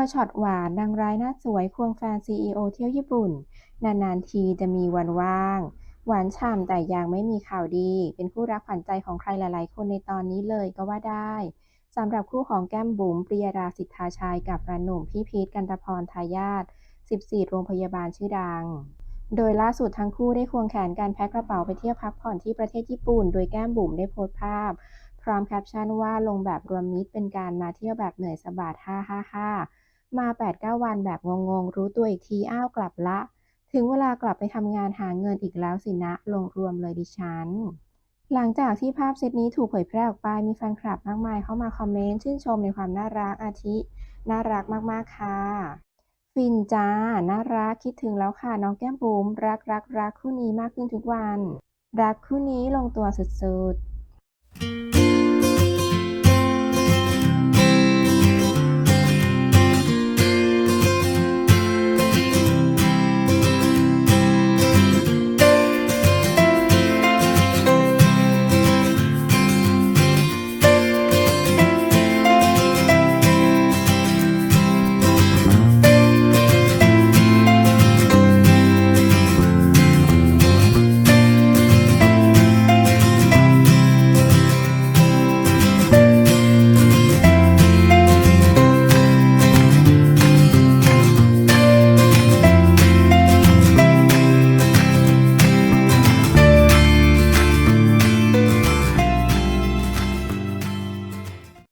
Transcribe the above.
วช็อตหวานนางร้ายหน้าสวยควงแฟนซีอีโอเที่ยวญี่ปุ่น นาน ๆ ทีจะมีวันว่าง หวานฉ่ำแต่ยังไม่มีข่าวดี เป็นคู่รักขวัญใจของใครหลาย ๆ คนในตอนนี้เลยก็ว่าได้สำหรับคู่ของแก้มบุ๋มปริยดาสิทธาชัยกับแฟนหนุ่มพี่พีทกันตพรทายาท 14 โรงพยาบาลชื่อดัง โดยล่าสุดทั้งคู่ได้ควงแขนการแพ็คกระเป๋าไปเที่ยวพักผ่อนที่ประเทศญี่ปุ่น โดยแก้มบุ๋มได้โพสต์ภาพ พร้อมแคปชั่นว่าลงแบบรวมมิตรเป็นการมาเที่ยวแบบเหนื่อยสะบัดฮ่าฮ่าฮ่า มา 8-9 วันแบบงงๆ รู้ตัวอีกทีอ้าวกลับละ ถึงเวลากลับไปทำงานหาเงินอีกแล้วสินะ ลงรวมเลยดิฉัน หลังจากที่ภาพเซตนี้ถูกเผยแพร่ออกไป มีแฟนคลับมากมายเข้ามาคอมเมนต์ชื่นชมในความน่ารักอาทิ น่ารักมากๆค่ะ ฟินจ้า น่ารักคิดถึงแล้วค่ะน้องแก้มบุ๋มรักรักรักคู่นี้มากขึ้นทุกวัน รักคู่นี้ลงตัวสุดๆ